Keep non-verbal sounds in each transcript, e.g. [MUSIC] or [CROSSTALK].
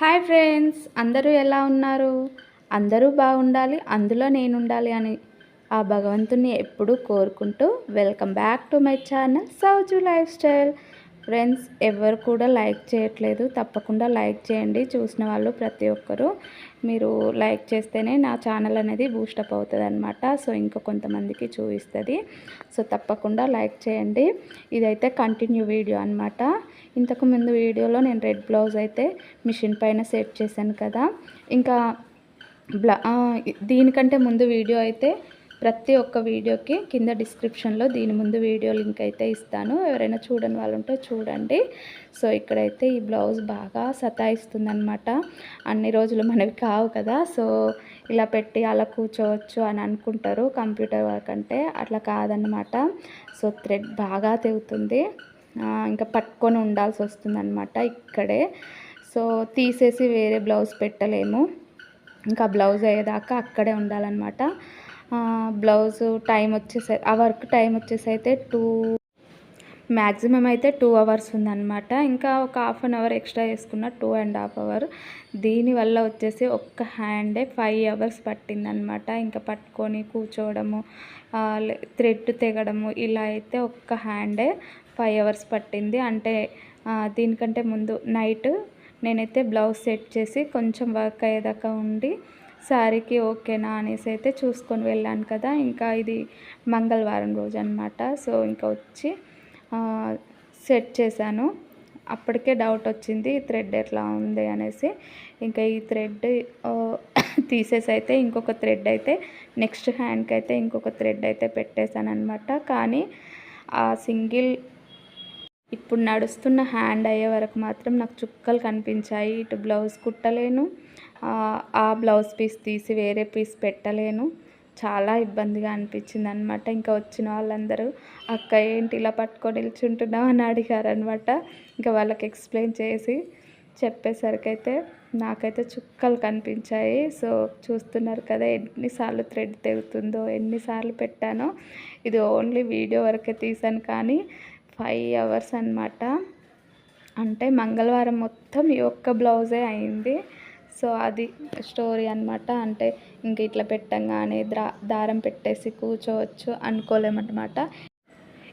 Hi friends అందరూ ఎలా ఉన్నారు? అందరూ బాగుండాలి అందులో నేను ఉండాలి అని ఆ భగవంతుని ఎప్పుడూ కోరుకుంటూ welcome back to my channel Sauju lifestyle. Friends ఎవరు కూడా లైక్ చేయట్లేదు. తప్పకుండా లైక్ చేయండి. చూసిన వాళ్ళు ప్రతి ఒక్కరూ మీరు లైక్ చేస్తేనే నా ఛానల్ అనేది బూస్టప్ అవుతుంది అనమాట సో ఇంకా కొంతమందికి చూపిస్తుంది. సో తప్పకుండా లైక్ చేయండి. ఇదైతే కంటిన్యూ వీడియో అనమాట ఇంతకు ముందు వీడియోలో నేను రెడ్ బ్లౌజ్ అయితే మిషన్ పైన సెట్ చేశాను కదా. ఇంకా బ్లా దీనికంటే ముందు వీడియో అయితే ప్రతి ఒక్క వీడియోకి కింద డిస్క్రిప్షన్లో దీని ముందు వీడియో లింక్ అయితే ఇస్తాను. ఎవరైనా చూడని వాళ్ళు ఉంటే చూడండి. సో ఇక్కడైతే ఈ బ్లౌజ్ బాగా సతాయిస్తుందనమాట అన్ని రోజులు మనవి కావు కదా. సో ఇలా పెట్టి అలా కూర్చోవచ్చు అని అనుకుంటారు కంప్యూటర్ వర్క్ అంటే. అట్లా కాదనమాట సో థ్రెడ్ బాగా తెగుతుంది ఇంకా పట్టుకొని ఉండాల్సి వస్తుందన్నమాట ఇక్కడే. సో తీసేసి వేరే బ్లౌజ్ పెట్టలేము. ఇంకా బ్లౌజ్ అయ్యేదాకా అక్కడే ఉండాలన్నమాట. బ్లౌజ్ టైం వచ్చేసి ఆ వర్క్ టైం వచ్చేసి అయితే టూ మ్యాక్సిమం అయితే టూ అవర్స్ ఉందన్నమాట. ఇంకా ఒక హాఫ్ అన్ అవర్ ఎక్స్ట్రా వేసుకున్న టూ అండ్ హాఫ్ అవర్. దీనివల్ల వచ్చేసి ఒక్క హ్యాండే ఫైవ్ అవర్స్ పట్టిందనమాట ఇంకా పట్టుకొని కూర్చోవడము థ్రెడ్ తెగడము ఇలా అయితే ఒక్క హ్యాండే ఫైవ్ అవర్స్ పట్టింది. అంటే దీనికంటే ముందు నైట్ నేనైతే బ్లౌజ్ సెట్ చేసి కొంచెం వర్క్ అయ్యేదాకా ఉండి శారీకి ఓకేనా అనేసి అయితే చూసుకొని వెళ్ళాను కదా. ఇంకా ఇది మంగళవారం రోజు అనమాట సో ఇంకా వచ్చి సెట్ చేశాను. అప్పటికే డౌట్ వచ్చింది ఈ థ్రెడ్ ఎట్లా ఉంది అనేసి. ఇంకా ఈ థ్రెడ్ తీసేసి అయితే ఇంకొక థ్రెడ్ అయితే నెక్స్ట్ హ్యాండ్కి అయితే ఇంకొక థ్రెడ్ అయితే పెట్టేశాను అనమాట కానీ ఆ సింగిల్ ఇప్పుడు నడుస్తున్న హ్యాండ్ అయ్యే వరకు మాత్రం నాకు చుక్కలు కనిపించాయి. ఇటు బ్లౌజ్ కుట్టలేను. ఆ, బ్లౌజ్ పీస్ తీసి వేరే పీస్ పెట్టలేను. చాలా ఇబ్బందిగా అనిపించింది అనమాట ఇంకా వచ్చిన వాళ్ళందరూ అక్క ఏంటి ఇలా పట్టుకొని నిల్చుంటున్నావు? అని అడిగారనమాట ఇంకా వాళ్ళకి ఎక్స్ప్లెయిన్ చేసి చెప్పేసరికి అయితే నాకైతే చుక్కలు కనిపించాయి. సో చూస్తున్నారు కదా ఎన్నిసార్లు థ్రెడ్ తెగుతుందో ఎన్నిసార్లు పెట్టానో. ఇది ఓన్లీ వీడియో వరకే తీసాను కానీ ఫైవ్ అవర్స్ అనమాట అంటే మంగళవారం మొత్తం ఈ ఒక్క బ్లౌజే అయింది. సో అది స్టోరీ అన్నమాట. అంటే ఇంక ఇట్లా పెట్టంగానే ద్రా దారం పెట్టేసి కూర్చోవచ్చు అనుకోలేమన్నమాట.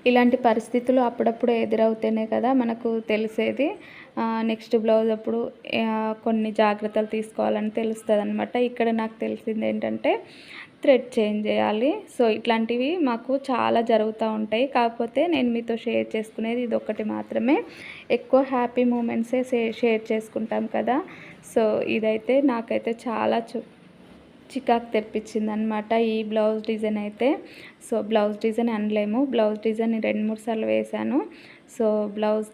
ఇలాంటి పరిస్థితులు అప్పుడప్పుడు ఎదురవుతేనే కదా మనకు తెలిసేది. నెక్స్ట్ బ్లౌజ్ అప్పుడు కొన్ని జాగ్రత్తలు తీసుకోవాలని తెలుస్తుంది అనమాట ఇక్కడ నాకు తెలిసింది ఏంటంటే థ్రెడ్ చేంజ్ చేయాలి. సో ఇట్లాంటివి మాకు చాలా జరుగుతూ ఉంటాయి. కాకపోతే నేను మీతో షేర్ చేసుకునేది ఇది ఒకటి మాత్రమే. ఎక్కువ హ్యాపీ మూమెంట్సే షేర్ చేసుకుంటాం కదా. సో ఇదైతే నాకైతే చాలా చు చికాకు తెప్పించింది అనమాట ఈ బ్లౌజ్ డిజైన్ అయితే. సో బ్లౌజ్ డిజైన్ అనలేము. బ్లౌజ్ డిజైన్ రెండు మూడు సార్లు వేశాను. సో బ్లౌజ్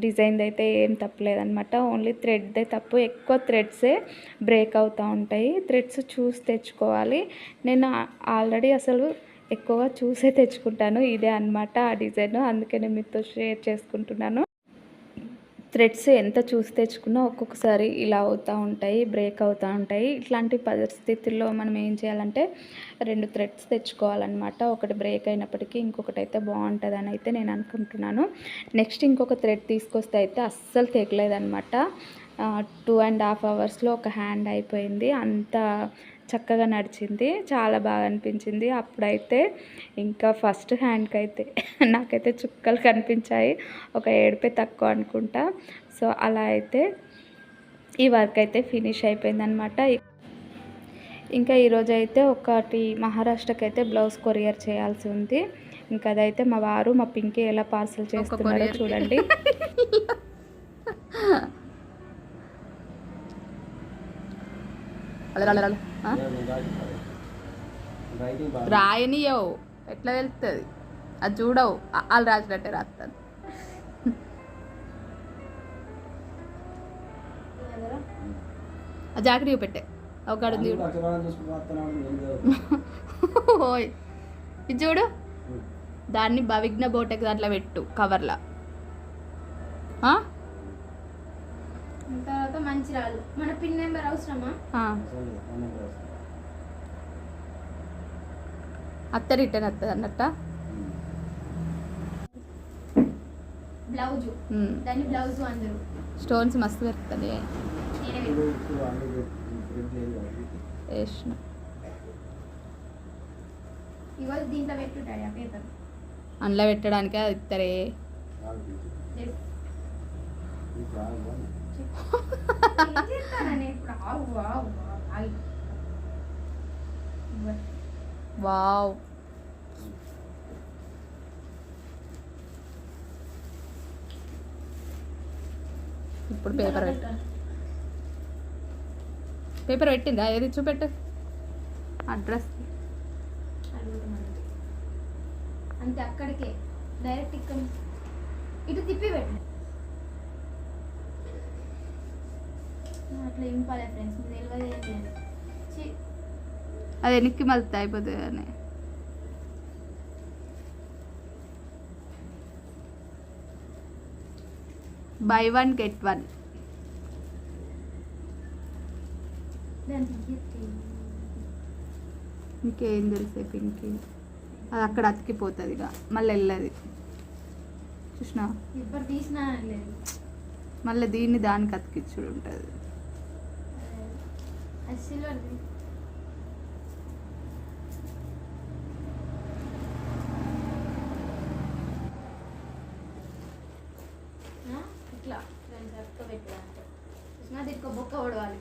డిజైన్ అయితే ఏం తప్పలేదనమాట ఓన్లీ థ్రెడ్దే తప్పు. ఎక్కువ థ్రెడ్సే బ్రేక్ అవుతూ ఉంటాయి. థ్రెడ్స్ చూసి తెచ్చుకోవాలి. నేను ఆల్రెడీ అసలు ఎక్కువగా చూసే తెచ్చుకుంటాను. ఇదే అన్నమాట ఆ డిజైన్. అందుకే నేను మీతో షేర్ చేసుకుంటున్నాను. థ్రెడ్స్ ఎంత చూసి తెచ్చుకున్నా ఒక్కొక్కసారి ఇలా అవుతూ ఉంటాయి బ్రేక్ అవుతూ ఉంటాయి. ఇట్లాంటి పరిస్థితుల్లో మనం ఏం చేయాలంటే రెండు థ్రెడ్స్ తెచ్చుకోవాలన్నమాట. ఒకటి బ్రేక్ అయినప్పటికీ ఇంకొకటి అయితే బాగుంటుంది అని అయితే నేను అనుకుంటున్నాను. నెక్స్ట్ ఇంకొక థ్రెడ్ తీసుకొస్తే అయితే అస్సలు తెగలేదన్నమాట. టూ అండ్ హాఫ్ అవర్స్లో ఒక హ్యాండ్ అయిపోయింది. అంత చక్కగా నడిచింది. చాలా బాగా అనిపించింది. అప్పుడైతే ఇంకా ఫస్ట్ హ్యాండ్కి అయితే [LAUGHS] నాకైతే చుక్కలు కనిపించాయి. ఒక ఏడుపే తక్కువ అనుకుంటా. సో అలా అయితే ఈ వర్క్ అయితే ఫినిష్ అయిపోయిందనమాట ఇంకా ఈరోజు అయితే ఒకటి మహారాష్ట్రకి అయితే బ్లౌజ్ కొరియర్ చేయాల్సి ఉంది. ఇంకా అదైతే మా వారు మా పింకీ ఎలా పార్సల్ చేస్తున్నారో. చూడండి. [LAUGHS] అలా అలా రాయనియవు ఎట్లా తెలుస్తుంది అది చూడవు. వాళ్ళు రాసినట్టే రాస్తాను ఆ జాకెట్ చూపెట్టే ఒక ఓయ్. ఇది చూడు. దాన్ని భవిఘ్న బోటెక్ దాంట్లో పెట్టు కవర్లా. ఆ? తర్వాత మంచి రాదు మన పిన్ నెంబర్ అవసరమా. అత్త రిటర్న్ వస్తుంది అన్నట్ట? బ్లౌజు. దాన్ని బ్లౌజు అందరు. స్టోన్స్ మస్తు వేసిన. ఇవాళ దీంట్లో పెట్టుంటాడు ఆ పేపర్. అందులో పెట్టడానికే అది ఇస్తారే వావ్. ఇప్పుడు పేపర్ పెట్ట పేపర్ పెట్టిందా? ఏది చూపెట్టు. అడ్రస్. అంటే అంతే అక్కడికే. డైరెక్ట్ ఇక్కడ. ఇటు తిప్పి పెట్టు. అట్లా ఇంపాలే ఫ్రెండ్స్ మీకు తెలియదు ఏం లేదు. ఛీ, అది వెనక్కి మళ్ళీ అయిపోతుంది అని బై వన్ గెట్ వన్. ఇంకేం తెలిసే పింకి? అది అక్కడ అతికిపోతుంది ఇక మళ్ళీ వెళ్ళదు. చూసినా మళ్ళీ దీన్ని దానికి అతికిచ్చుడు ఉంటుంది. అది సిల్వర్ది? ఇట్లా పెట్టాలంటే బొక్క పడవాలి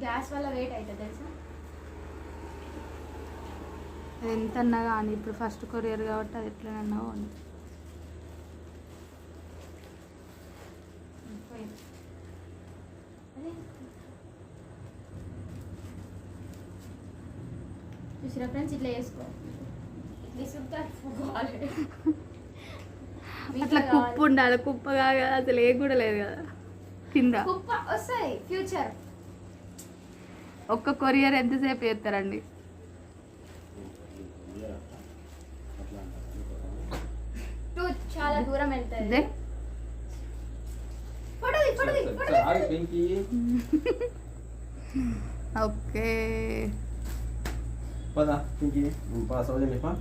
గ్యాస్ వల్ల వెయిట్ అవుతుంది తెలుసా ఎంత అన్నా కానీ ఇప్పుడు ఫస్ట్ కొరియర్ కాబట్టి అది ఎట్లనన్నా పోనీ. పోయింది అదే చూసిరా ఫ్రెండ్స్ ఇట్లా పోవాలి [LAUGHS] అట్లా కుప్పు ఉండాలి కుప్ప కాదు కదా అసలు ఏం కూడా లేదు కదా. కింద. కుప్ప వస్తాయి ఫ్యూచర్. ఒక్క కొరియర్ ఎంతసేపు చేస్తారండి? చాలా దూరం వెళ్తుంది [LAUGHS] ఓకే. పదా పింకి పాస్ అవ్వదు పా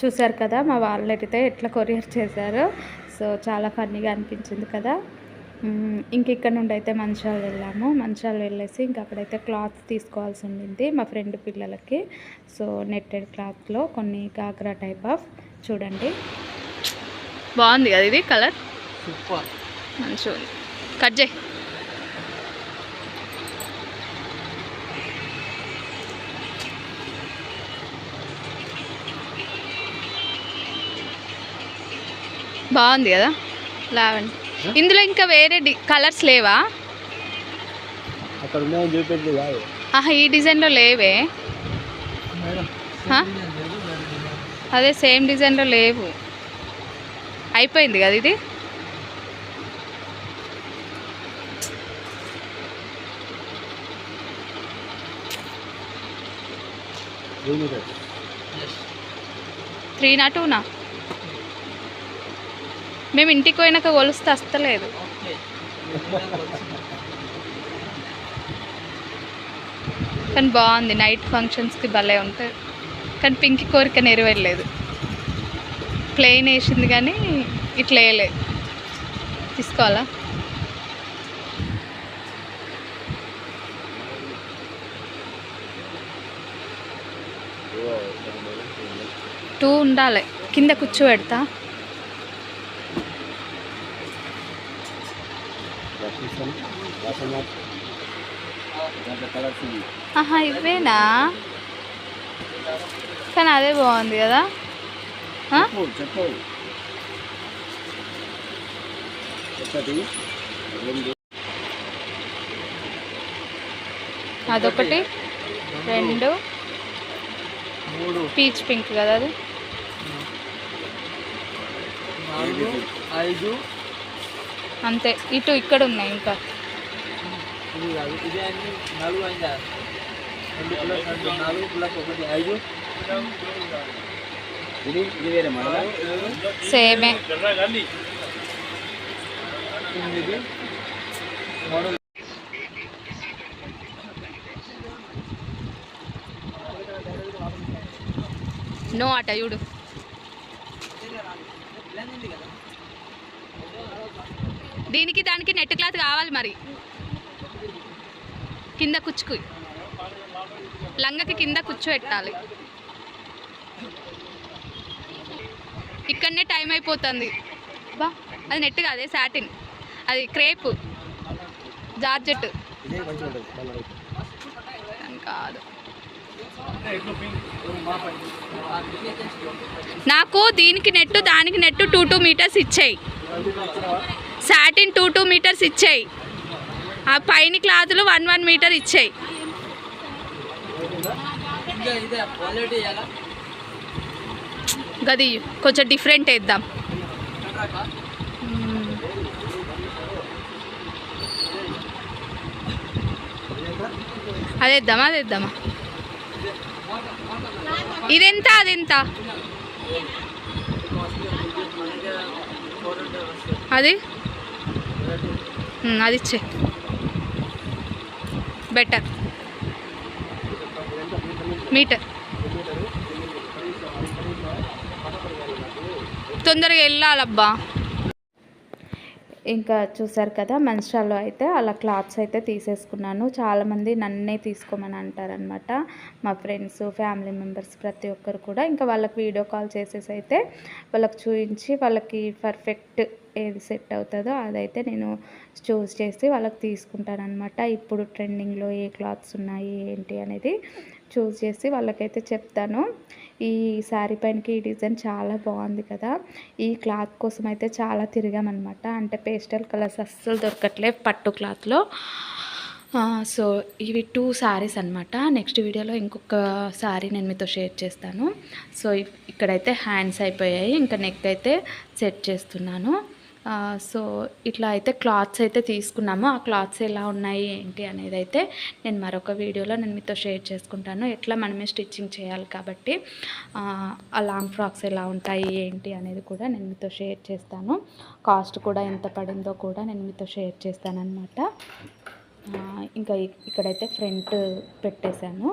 చూసారు కదా మా వాళ్ళైతే ఎట్లా కొరియర్ చేశారో. సో చాలా ఫన్నీగా అనిపించింది కదా. ఇంక ఇక్కడ నుండి అయితే మంచాలు వెళ్ళాము. మంచాలు వెళ్ళేసి ఇంక అక్కడైతే క్లాత్ తీసుకోవాల్సి ఉండింది మా ఫ్రెండ్ పిల్లలకి. సో నెట్టెడ్ క్లాత్లో కొన్ని కాకరా టైప్ ఆఫ్ చూడండి. బాగుంది కదా ఇది కలర్? మంచిగా ఉంది. కట్ చేయి. బాగుంది కదా? లావెండ్ ఇందులో ఇంకా వేరే కలర్స్ లేవా? ఆహా ఈ డిజైన్లో లేవే? అదే సేమ్ డిజైన్లో లేవు. అయిపోయింది కదా ఇది? త్రీ నా టూనా మేము ఇంటికి పోయినాక కొలుస్తే వస్తలేదు. కానీ బాగుంది నైట్ ఫంక్షన్స్కి భలే ఉంటుంది కానీ పింక్ కోరిక నెరవేరలేదు. ప్లెయిన్ వేసింది కానీ ఇట్లా వేయలేదు తీసుకోవాలా? టూ ఉండాలి. కింద కూర్చోబెడతా. ఆహా ఇవేనా? కానీ అదే బాగుంది కదా. అదొకటి రెండు. పీచ్ పింక్ కదా అది. ఐదు. అంతే. ఇటు ఇక్కడ ఉన్నాయి ఇంకా. ఇది కాదు ఇది అన్ని నాలుగు అయిందా రెండు ప్లస్ రెండు నాలుగు ప్లస్ ఒకటి ఐదు ఇది ఇది వేరే మోడల్ సేమే తొమ్మిది మోడల్ నో అట చూడు దీనికి దానికి నెట్ క్లాత్ కావాలి మరి. కింద కుచ్చుకు. లంగకి కింద కూర్చోబెట్టాలి ఇక్కడనే టైం అయిపోతుంది. బా అది నెట్ కాదే సాటిన్. అది క్రేప్. జార్జెట్. కాదు. నాకు దీనికి నెట్టు దానికి నెట్టు టూ టూ మీటర్స్ ఇచ్చాయి. సాటిన్ టూ టూ మీటర్స్ ఇచ్చాయి ఆ పైన క్లాతులు వన్ వన్ మీటర్ ఇచ్చాయి గది కొంచెం డిఫరెంట్ వేద్దాం అదేద్దామా అదేద్దామా ఇదెంత అదెంత అది అది ఇచ్చే. బెటర్ మీటర్ తొందరగా వెళ్ళాలబ్బా. ఇంకా చూసారు కదా మంచాల్లో అయితే అలా క్లాత్స్ అయితే తీసేసుకున్నాను. చాలామంది నన్నే తీసుకోమని అంటారనమాట మా ఫ్రెండ్స్ ఫ్యామిలీ మెంబర్స్ ప్రతి ఒక్కరు కూడా. ఇంకా వాళ్ళకి వీడియో కాల్ చేసేసి అయితే వాళ్ళకి చూపించి వాళ్ళకి పర్ఫెక్ట్ ఏది సెట్ అవుతుందో అదైతే నేను చూస్ చేసి వాళ్ళకి తీసుకుంటానమాట ఇప్పుడు ట్రెండింగ్లో ఏ క్లాత్స్ ఉన్నాయి ఏంటి అనేది చూస్ చేసి వాళ్ళకైతే చెప్తాను. ఈ శారీ పైనకి ఈ డిజైన్ చాలా బాగుంది కదా. ఈ క్లాత్ కోసం అయితే చాలా తిరిగామన్నమాట. అంటే పేస్టల్ కలర్స్ అస్సలు దొరకట్లే పట్టు క్లాత్లో. సో ఇవి టూ శారీస్ అనమాట నెక్స్ట్ వీడియోలో ఇంకొక శారీ నేను మీతో షేర్ చేస్తాను. సో ఇక్కడైతే హ్యాండ్స్ అయిపోయాయి. ఇంకా నెక్ అయితే సెట్ చేస్తున్నాను. సో ఇట్లా అయితే క్లాత్స్ అయితే తీసుకున్నాము. ఆ క్లాత్స్ ఎలా ఉన్నాయి ఏంటి అనేది అయితే నేను మరొక వీడియోలో నేను మీతో షేర్ చేసుకుంటాను. ఎట్లా మనమే స్టిచ్చింగ్ చేయాలి కాబట్టి ఆ, లాంగ్ ఫ్రాక్స్ ఎలా ఉంటాయి ఏంటి అనేది కూడా నేను మీతో షేర్ చేస్తాను. కాస్ట్ కూడా ఎంత పడిందో కూడా నేను మీతో షేర్ చేస్తాను అనమాట ఇంకా ఇక్కడైతే ఫ్రంట్ పెట్టేశాను.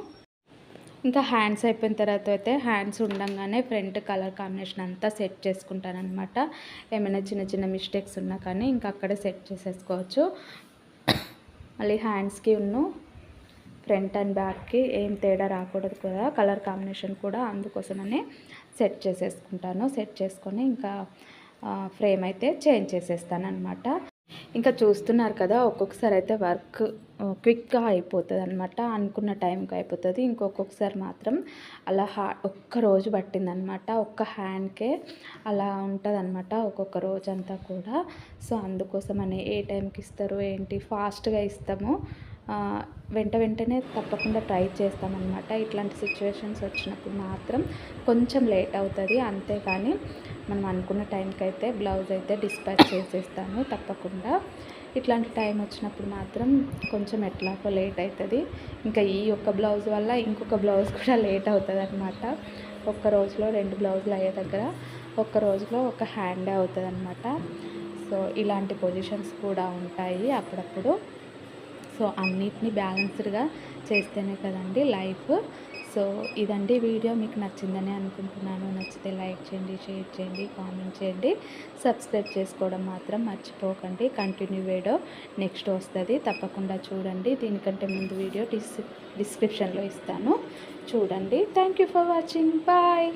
ఇంకా హ్యాండ్స్ అయిపోయిన తర్వాత అయితే హ్యాండ్స్ ఉండగానే ఫ్రంట్ కలర్ కాంబినేషన్ అంతా సెట్ చేసుకుంటాను అనమాట ఏమైనా చిన్న చిన్న మిస్టేక్స్ ఉన్నా కానీ ఇంకా అక్కడే సెట్ చేసేసుకోవచ్చు. మళ్ళీ హ్యాండ్స్కి ఉన్ను ఫ్రంట్ అండ్ బ్యాక్కి ఏం తేడా రాకూడదు కదా కలర్ కాంబినేషన్ కూడా అందుకోసమనే సెట్ చేసేసుకుంటాను. సెట్ చేసుకొని ఇంకా ఫ్రేమ్ అయితే చేంజ్ చేసేస్తాను అనమాట ఇంకా చూస్తున్నారు కదా ఒక్కొక్కసారి అయితే వర్క్ క్విక్గా అయిపోతుంది అనమాట అనుకున్న టైంకి అయిపోతుంది. ఇంకొకసారి మాత్రం అలా హా ఒక్క రోజు పట్టిందనమాట ఒక్క హ్యాండ్కే అలా ఉంటుంది అనమాట ఒక్కొక్క రోజంతా కూడా. సో అందుకోసం అని ఏ టైంకి ఇస్తారు ఏంటి ఫాస్ట్గా ఇస్తాము. వెంట వెంటనే తప్పకుండా ట్రై చేస్తామన్నమాట. ఇట్లాంటి సిచ్యువేషన్స్ వచ్చినప్పుడు మాత్రం కొంచెం లేట్ అవుతుంది. అంతేగాని మనం అనుకున్న టైంకి అయితే బ్లౌజ్ అయితే డిస్పాచ్ చేసేస్తాను తప్పకుండా. ఇట్లాంటి టైం వచ్చినప్పుడు మాత్రం కొంచెం ఎట్లాగో లేట్ అవుతుంది ఇంకా ఈ ఒక్క బ్లౌజ్ వల్ల ఇంకొక బ్లౌజ్ కూడా లేట్ అవుతుంది అనమాట ఒక్క రోజులో రెండు బ్లౌజులు అయ్యే దగ్గర ఒక్క రోజులో ఒక హ్యాండే అవుతుంది అనమాట సో ఇలాంటి పొజిషన్స్ కూడా ఉంటాయి అప్పుడప్పుడు. సో అన్నిటిని బ్యాలెన్స్డ్గా చేస్తేనే కదండి లైఫ్. సో ఇదండి వీడియో మీకు నచ్చిందని అనుకుంటున్నాను. నచ్చితే లైక్ చేయండి షేర్ చేయండి కామెంట్ చేయండి. సబ్స్క్రైబ్ చేసుకోవడం మాత్రం మర్చిపోకండి. కంటిన్యూ వీడియో నెక్స్ట్ వస్తుంది. తప్పకుండా చూడండి. దీనికంటే ముందు వీడియో డిస్ డిస్క్రిప్షన్లో ఇస్తాను. చూడండి. Thank you for watching. Bye.